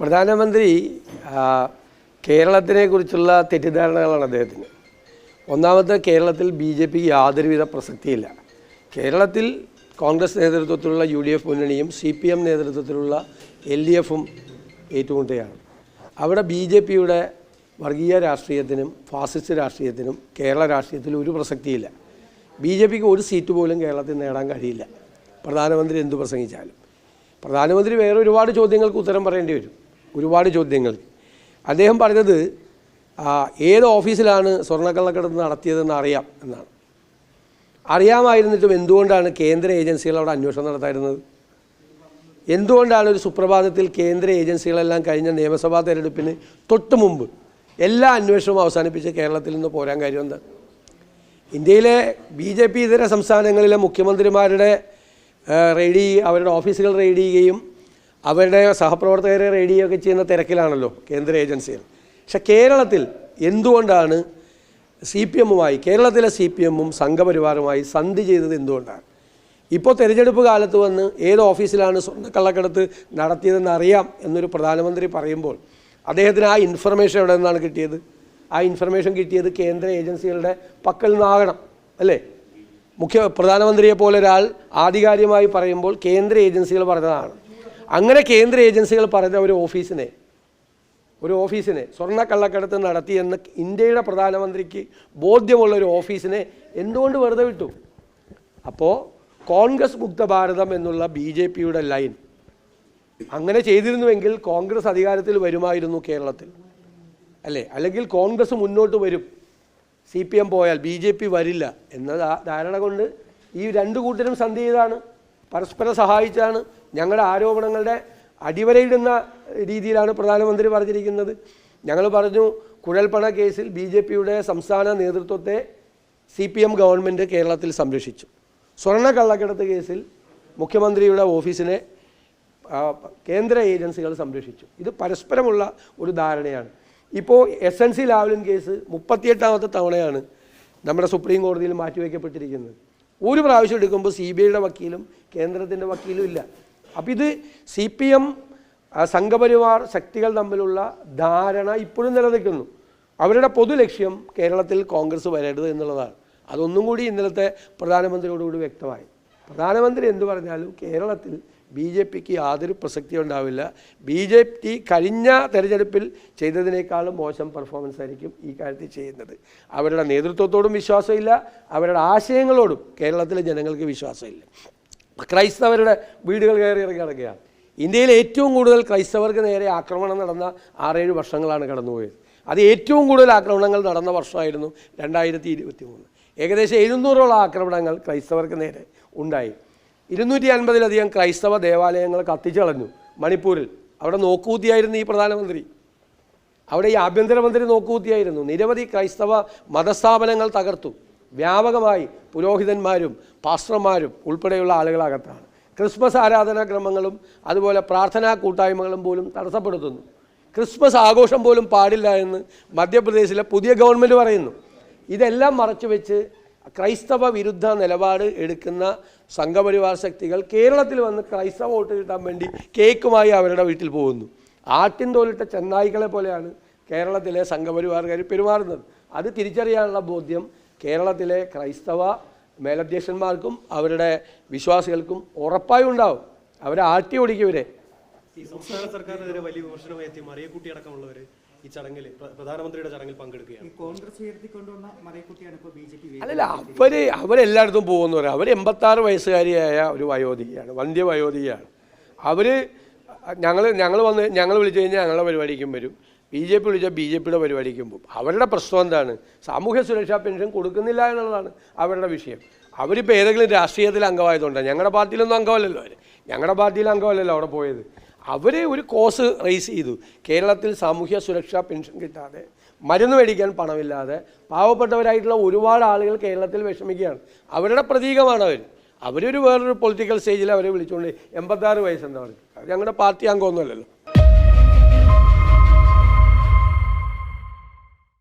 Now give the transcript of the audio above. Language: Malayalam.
പ്രധാനമന്ത്രി ആ, കേരളത്തിനെ കുറിച്ചുള്ള തെറ്റിദ്ധാരണകളാണ് അദ്ദേഹത്തിന്. ഒന്നാമത്തെ കേരളത്തിൽ ബി ജെ പിക്ക് യാതൊരുവിധ പ്രസക്തിയില്ല. കേരളത്തിൽ കോൺഗ്രസ് നേതൃത്വത്തിലുള്ള യു ഡി എഫ് മുന്നണിയും സി പി എം നേതൃത്വത്തിലുള്ള എൽ ഡി എഫും ഏറ്റുമുട്ടുകയാണ്. അവിടെ ബി ജെ പിയുടെ വർഗീയ രാഷ്ട്രീയത്തിനും ഫാസിസ്റ്റ് രാഷ്ട്രീയത്തിനും കേരള രാഷ്ട്രീയത്തിലും ഒരു പ്രസക്തിയില്ല. ബി ജെ പിക്ക് ഒരു സീറ്റ് പോലും കേരളത്തിൽ നേടാൻ കഴിയില്ല. പ്രധാനമന്ത്രി എന്തു പ്രസംഗിച്ചാലും. പ്രധാനമന്ത്രി വേറെ ഒരുപാട് ചോദ്യങ്ങൾക്ക് ഉത്തരം പറയേണ്ടി വരും. ഒരുപാട് ചോദ്യങ്ങൾ. അദ്ദേഹം പറഞ്ഞത് ഏത് ഓഫീസിലാണ് സ്വർണക്കള്ളക്കടത്ത് നടത്തിയതെന്ന് അറിയാം എന്നാണ്. അറിയാമായിരുന്നിട്ടും എന്തുകൊണ്ടാണ് കേന്ദ്ര ഏജൻസികൾ അവിടെ അന്വേഷണം നടത്തായിരുന്നത് എന്തുകൊണ്ടാണ് ഒരു സുപ്രഭാതത്തിൽ കേന്ദ്ര ഏജൻസികളെല്ലാം കഴിഞ്ഞ നിയമസഭാ തെരഞ്ഞെടുപ്പിന് തൊട്ട് മുമ്പ് എല്ലാ അന്വേഷണവും അവസാനിപ്പിച്ച് കേരളത്തിൽ നിന്ന് പോരാൻ കാര്യം ഇന്ത്യയിലെ ബി ജെ പി ഇതര സംസ്ഥാനങ്ങളിലെ മുഖ്യമന്ത്രിമാരുടെ റെയ്ഡ് അവരുടെ ഓഫീസുകൾ റെയ്ഡ് ചെയ്യുകയും അവരുടെ സഹപ്രവർത്തകരെ റേഡിയോ ഒക്കെ ചെയ്യുന്ന തിരക്കിലാണല്ലോ കേന്ദ്ര ഏജൻസികൾ. പക്ഷെ കേരളത്തിൽ എന്തുകൊണ്ടാണ് സി പി എമ്മുമായി കേരളത്തിലെ സി പി എമ്മും സംഘപരിവാറുമായി സന്ധി ചെയ്തത് എന്തുകൊണ്ടാണ്? ഇപ്പോൾ തെരഞ്ഞെടുപ്പ് കാലത്ത് വന്ന് ഏത് ഓഫീസിലാണ് സ്വർണക്കള്ളക്കടത്ത് നടത്തിയതെന്ന് അറിയാം എന്നൊരു പ്രധാനമന്ത്രി പറയുമ്പോൾ അദ്ദേഹത്തിന് ആ ഇൻഫർമേഷൻ എവിടെ നിന്നാണ് കിട്ടിയത്? ആ ഇൻഫർമേഷൻ കിട്ടിയത് കേന്ദ്ര ഏജൻസികളുടെ പക്കൽ നിന്നാകണം അല്ലേ? മുഖ്യ പ്രധാനമന്ത്രിയെ പോലെ ഒരാൾ ആധികാരികമായി പറയുമ്പോൾ കേന്ദ്ര ഏജൻസികൾ പറഞ്ഞതാണ്. അങ്ങനെ കേന്ദ്ര ഏജൻസികൾ പറഞ്ഞ ഒരു ഓഫീസിനെ ഒരു ഓഫീസിനെ സ്വർണക്കള്ളക്കടത്ത് നടത്തിയെന്ന് ഇന്ത്യയുടെ പ്രധാനമന്ത്രിക്ക് ബോധ്യമുള്ള ഒരു ഓഫീസിനെ എന്തുകൊണ്ട് വെറുതെ വിട്ടു? അപ്പോൾ കോൺഗ്രസ് മുക്ത ഭാരതം എന്നുള്ള ബി ജെ പിയുടെ ലൈൻ അങ്ങനെ ചെയ്തിരുന്നുവെങ്കിൽ കോൺഗ്രസ് അധികാരത്തിൽ വരുമായിരുന്നു കേരളത്തിൽ. അല്ലേ? അല്ലെങ്കിൽ കോൺഗ്രസ് മുന്നോട്ട് വരും. സി പി എം പോയാൽ ബി ജെ പി വരില്ല എന്ന ധാരണ കൊണ്ട് ഈ രണ്ട് കൂട്ടരും സന്ധി ചെയ്താണ് പരസ്പരം സഹായിച്ചാണ് ഞങ്ങളുടെ ആരോപണങ്ങളുടെ അടിവരയിടുന്ന രീതിയിലാണ് പ്രധാനമന്ത്രി പറഞ്ഞിരിക്കുന്നത്. ഞങ്ങൾ പറഞ്ഞു കുഴൽപ്പണ കേസിൽ ബി ജെ പിയുടെ സംസ്ഥാന നേതൃത്വത്തെ സി പി എം ഗവൺമെന്റ് കേരളത്തിൽ സംരക്ഷിച്ചു. സ്വർണ കള്ളക്കടത്ത് കേസിൽ മുഖ്യമന്ത്രിയുടെ ഓഫീസിനെ കേന്ദ്ര ഏജൻസികൾ സംരക്ഷിച്ചു. ഇത് പരസ്പരമുള്ള ഒരു ധാരണയാണ്. ഇപ്പോൾ S N C Lavalin case മുപ്പത്തിയെട്ടാമത്തെ തവണയാണ് നമ്മുടെ സുപ്രീം കോടതിയിൽ മാറ്റിവെക്കപ്പെട്ടിരിക്കുന്നത്. ഒരു പ്രാവശ്യം എടുക്കുമ്പോൾ സി ബി ഐയുടെ വക്കീലും കേന്ദ്രത്തിന്റെ വക്കീലും ഇല്ല. അപ്പം ഇത് സി പി എം സംഘപരിവാർ ശക്തികൾ തമ്മിലുള്ള ധാരണ ഇപ്പോഴും നിലനിൽക്കുന്നു. അവരുടെ പൊതു ലക്ഷ്യം കേരളത്തിൽ കോൺഗ്രസ് വരരുത് എന്നുള്ളതാണ്. അതൊന്നും കൂടി ഇന്നലത്തെ പ്രധാനമന്ത്രിയോടുകൂടി വ്യക്തമായി. പ്രധാനമന്ത്രി എന്തു പറഞ്ഞാലും കേരളത്തിൽ ബി ജെ പിക്ക് യാതൊരു പ്രസക്തി ഉണ്ടാവില്ല. ബി ജെ പി കഴിഞ്ഞ തെരഞ്ഞെടുപ്പിൽ ചെയ്തതിനേക്കാളും മോശം പെർഫോമൻസ് ആയിരിക്കും ഈ കാര്യത്തിൽ ചെയ്യുന്നത്. അവരുടെ നേതൃത്വത്തോടും വിശ്വാസമില്ല അവരുടെ ആശയങ്ങളോടും കേരളത്തിലെ ജനങ്ങൾക്ക് വിശ്വാസമില്ല. ക്രൈസ്തവരുടെ വീടുകൾ കയറി ഇറങ്ങി കിടക്കുകയാണ് ഇന്ത്യയിൽ ഏറ്റവും കൂടുതൽ ക്രൈസ്തവർക്ക് നേരെ ആക്രമണം നടന്ന ആറേഴ് വർഷങ്ങളാണ് കടന്നുപോയത്. അത് ഏറ്റവും കൂടുതൽ ആക്രമണങ്ങൾ നടന്ന വർഷമായിരുന്നു രണ്ടായിരത്തി ഇരുപത്തി മൂന്ന് ഏകദേശം എഴുന്നൂറോളം ആക്രമണങ്ങൾ ക്രൈസ്തവർക്ക് നേരെ ഉണ്ടായി. ഇരുന്നൂറ്റി അൻപതിലധികം ക്രൈസ്തവ ദേവാലയങ്ങൾ കത്തിച്ചു കളഞ്ഞു മണിപ്പൂരിൽ. അവിടെ നോക്കൂത്തിയായിരുന്നു ഈ പ്രധാനമന്ത്രി. അവിടെ ഈ ആഭ്യന്തരമന്ത്രി നോക്കുകൂത്തിയായിരുന്നു നിരവധി ക്രൈസ്തവ മതസ്ഥാപനങ്ങൾ തകർത്തു. വ്യാപകമായി പുരോഹിതന്മാരും പാസ്റ്റർമാരും ഉൾപ്പെടെയുള്ള ആളുകളകത്താണ്. ക്രിസ്മസ് ആരാധനാക്രമങ്ങളും അതുപോലെ പ്രാർത്ഥനാ കൂട്ടായ്മകളും പോലും തടസ്സപ്പെടുത്തുന്നു. ക്രിസ്മസ് ആഘോഷം പോലും പാടില്ല എന്ന് മധ്യപ്രദേശിലെ പുതിയ ഗവൺമെന്റ് പറയുന്നു. ഇതെല്ലാം മറച്ചുവെച്ച് ക്രൈസ്തവ വിരുദ്ധ നിലപാട് എടുക്കുന്ന സംഘപരിവാർ ശക്തികൾ കേരളത്തിൽ വന്ന് ക്രൈസ്തവ വോട്ട് കിട്ടാൻ വേണ്ടി കേക്കുമായി അവരുടെ വീട്ടിൽ പോകുന്നു. ആട്ടിൻ തോലിട്ട ചെന്നായികളെ പോലെയാണ് കേരളത്തിലെ സംഘപരിവാറുകാർ പെരുമാറുന്നത്. അത് തിരിച്ചറിയാനുള്ള ബോധ്യം കേരളത്തിലെ ക്രൈസ്തവ മേലധ്യക്ഷന്മാർക്കും അവരുടെ വിശ്വാസികൾക്കും ഉറപ്പായും ഉണ്ടാവും. അവരെ ആട്ടി ഓടിക്കുവരെ ഈ സംസ്ഥാന സർക്കാരിനെതിരെ വലിയ വിമർശനമായി എത്തി മറിയക്കുട്ടി അടക്കമുള്ളവർ ഈ ചടങ്ങിൽ പ്ര- പ്രധാനമന്ത്രിയുടെ ചടങ്ങിൽ പങ്കെടുക്കുകയാണ്. കോൺഗ്രസ് ഉയർത്തിക്കൊണ്ടുവന്ന ഇപ്പോൾ ബി ജെ പി അല്ലല്ല അവർ അവരെല്ലായിടത്തും പോകുന്നവരാണ് അവർ എൺപത്താറ് വയസ്സുകാരിയായ ഒരു വയോധികയാണ് വന്ധ്യ വയോധികയാണ്. അവർ ഞങ്ങൾ ഞങ്ങൾ വന്ന് ഞങ്ങൾ വിളിച്ചു കഴിഞ്ഞാൽ ഞങ്ങളുടെ പരിപാടിക്കും വരും. ബി ജെ പി വിളിച്ചാൽ ബി ജെ പിയുടെ പരിപാടിക്കും പോകും. അവരുടെ പ്രശ്നം എന്താണ്? സാമൂഹ്യ സുരക്ഷാ പെൻഷൻ കൊടുക്കുന്നില്ല എന്നുള്ളതാണ് അവരുടെ വിഷയം. അവരിപ്പോൾ ഏതെങ്കിലും രാഷ്ട്രീയത്തിൽ അംഗമായതുകൊണ്ടാണ് ഞങ്ങളുടെ പാർട്ടിയിലൊന്നും അംഗമല്ലല്ലോ അവർ ഞങ്ങളുടെ പാർട്ടിയിൽ അംഗമല്ലല്ലോ അവിടെ പോയത്. അവർ ഒരു കോസ് റേസ് ചെയ്തു. കേരളത്തിൽ സാമൂഹ്യ സുരക്ഷാ പെൻഷൻ കിട്ടാതെ മരുന്ന് മേടിക്കാൻ പണമില്ലാതെ പാവപ്പെട്ടവരായിട്ടുള്ള ഒരുപാട് ആളുകൾ കേരളത്തിൽ വിഷമിക്കുകയാണ്. അവരുടെ പ്രതീകമാണ് അവർ അവരൊരു വേറൊരു പൊളിറ്റിക്കൽ സ്റ്റേജിൽ അവരെ വിളിച്ചുകൊണ്ട് എൺപത്താറ് വയസ്സെന്താ അവർക്ക്? ഞങ്ങളുടെ പാർട്ടി അംഗമൊന്നുമല്ലല്ലോ.